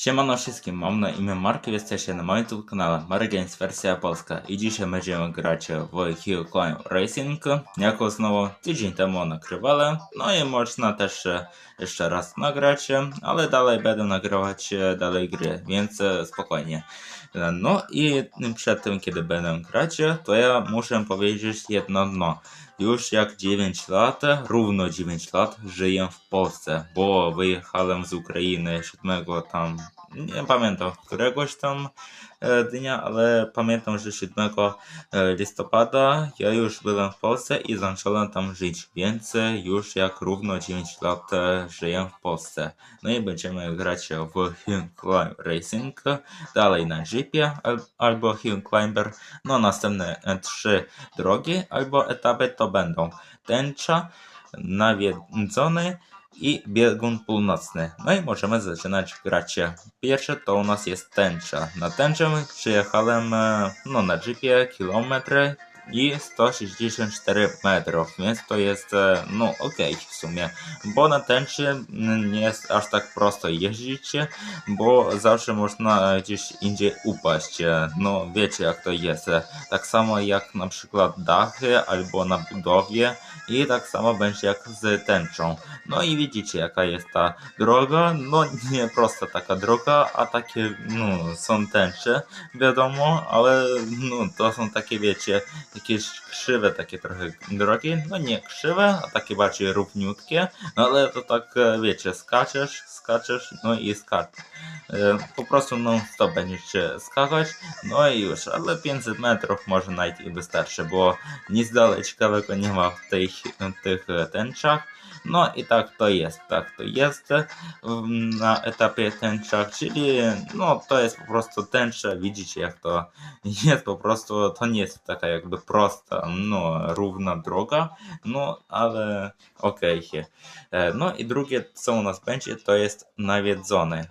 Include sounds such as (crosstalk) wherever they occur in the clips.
Siemano wszystkim, mam na imię Mark i jesteście na moim YouTube kanale Mark Games wersja polska i dzisiaj będziemy grać w Hill Climb Racing, jako znowu tydzień temu nagrywałem, no i można też e, jeszcze raz nagrać, e, ale dalej będę nagrywać e, dalej gry, więc spokojnie. E, No i przed tym kiedy będę grać, to ja muszę powiedzieć jedno no. Już jak 9 lat, równo 9 lat żyję w Polsce, bo wyjechałem z Ukrainy 7 tam, nie pamiętam któregoś tam e, dnia, ale pamiętam, że 7 e, listopada ja już byłem w Polsce i zacząłem tam żyć, więc już jak równo 9 lat żyję w Polsce. No i będziemy grać w Hill Climb Racing, dalej na Jeepie al- albo Hill Climber, no następne e, trzy drogi albo etapy to będą tęcza, nawiedzony i biegun północny. No i możemy zaczynać grać. Pierwsze to u nas jest tęcza. Na tęczę przyjechałem e, no, na jeepie kilometry i 164 metrów, więc to jest e, no okej w sumie, bo na tęczy nie jest aż tak prosto jeździć, bo zawsze można gdzieś indziej upaść. E, No wiecie jak to jest. Tak samo jak na przykład dachy albo na budowie i tak samo będzie jak z tęczą. No i widzicie jaka jest ta droga, no nie prosta taka droga, a takie no są tęcze, wiadomo, ale no to są takie wiecie, jakieś krzywe takie trochę drogi, no nie krzywe, a takie bardziej równiutkie, no ale to tak e, wiecie, skaczesz, skaczesz, no i skacz. E, Po prostu non stop będziecie skakać, no i już, ale 500 metrów może nawet i wystarczy, bo nic dalej ciekawego No i tak to jest, tak to jest mm, na etapie tęczach, czyli no to jest po prostu tęcza, widzicie jak to (laughs) jest po prostu, to nie jest taka jakby prosta, no równa droga, no ale okej. E, No i drugie co u nas będzie to jest nawiedzony.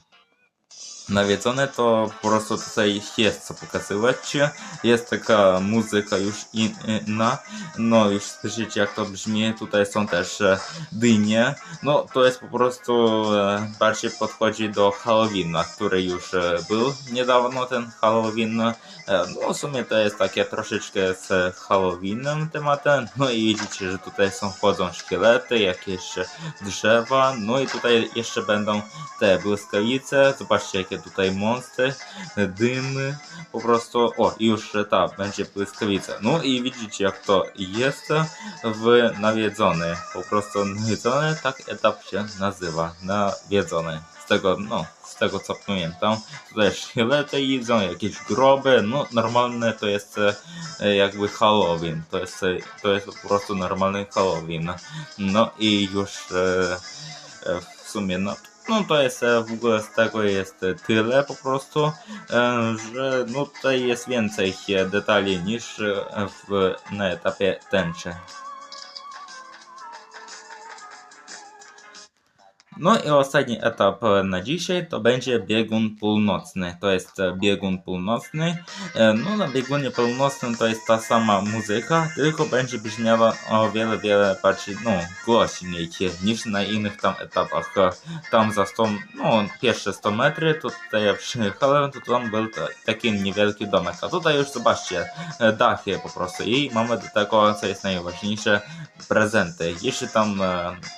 Nawiedzone to po prostu tutaj jest co pokazywać. Jest taka muzyka już inna. No już słyszycie jak to brzmi. Tutaj są też e, dynie. No to jest po prostu e, bardziej podchodzi do Halloweena, który już e, był niedawno ten Halloween. No w sumie to jest takie troszeczkę z Halloweenem tematem. No i widzicie, że tutaj są wchodzą szkielety, jakieś drzewa. No i tutaj jeszcze będą te błyskawice. Zobaczcie jakie tutaj monsty, dymy. Po prostu, o i już ta będzie błyskawica. No i widzicie jak to jest w nawiedzony. Po prostu nawiedzony, tak etap się nazywa. Nawiedzony. Z tego, no, z tego co pamiętam. Tutaj szkielety idą, jakieś groby. No normalne to jest e, jakby Halloween. To jest, e, to jest po prostu normalny Halloween. No i już e, e, w sumie no no to jest e, w ogóle z tego jest e, tyle po prostu, e, że no tutaj jest więcej detali niż w, na etapie tęczy. No i ostatni etap na dzisiaj to będzie biegun północny. To jest e, biegun północny. E, No na biegunie północnym to jest ta sama muzyka, tylko będzie brzmiała o wiele, wiele bardziej, no, głośniej niż na innych tam etapach. E, Tam za 100, no, pierwsze 100 metry, tutaj ja przyjechałem, to tam był ta- taki niewielki domek. A tutaj już zobaczcie, dachy po prostu. I mamy do tego, co jest najważniejsze, prezenty. Jeśli tam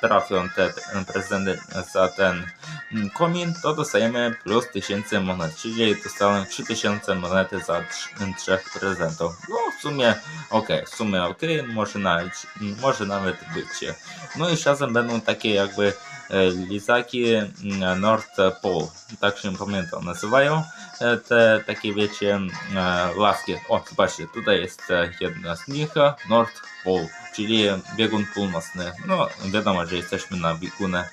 trafią te prezenty za ten mm, komin, to dostajemy plus 1000 monet, czyli dostałem 3000 monety za trz- trzech prezentów. No w sumie okej, w sumie okej, może nawet, może nawet być. No i czasem będą takie jakby e, lizaki mm, North Pole, tak się pamiętam, nazywają e, te takie wiecie e, laski. O, zobaczcie, tutaj jest jedna z nich, North Pole, czyli biegun północny. No, wiadomo, że jesteśmy na biegunę,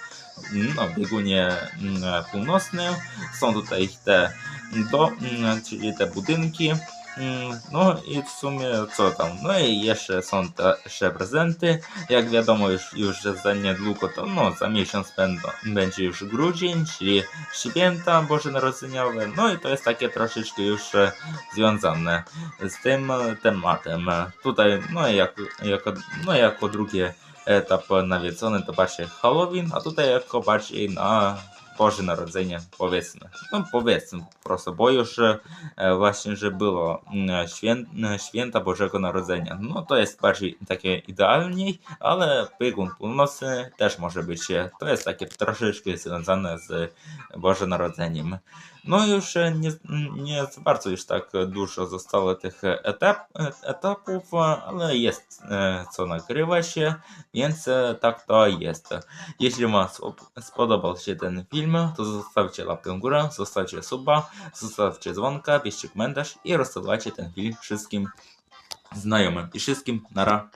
no, biegunie mm, północnym. Są tutaj te do, mm, czyli te budynki. Mm, No i w sumie co tam? No i jeszcze są te prezenty. Jak wiadomo już, już za niedługo to no za miesiąc będą, będzie już grudzień, czyli święta bożonarodzeniowe. No i to jest takie troszeczkę już e, związane z tym tematem. Tutaj no jako, jako, no jako drugie etap nawiedzony to bardziej Halloween, a tutaj jako bardziej na Boże Narodzenie, powiedzmy. No powiedzmy po prostu, bo już właśnie, że było świę, e, święta Bożego Narodzenia. No to jest bardziej takie idealniej, ale biegun północny też może być, to jest takie troszeczkę związane z Bożym Narodzeniem. No już nie, nie bardzo już tak dużo zostało tych etap, etapów, ale jest co nagrywać, więc tak to jest. Jeśli Wam spo- spodobał się ten film, to zostawcie łapkę w górę, zostawcie suba, zostawcie dzwonka, piszcie komentarz i rozsyłajcie ten film wszystkim znajomym i wszystkim nara.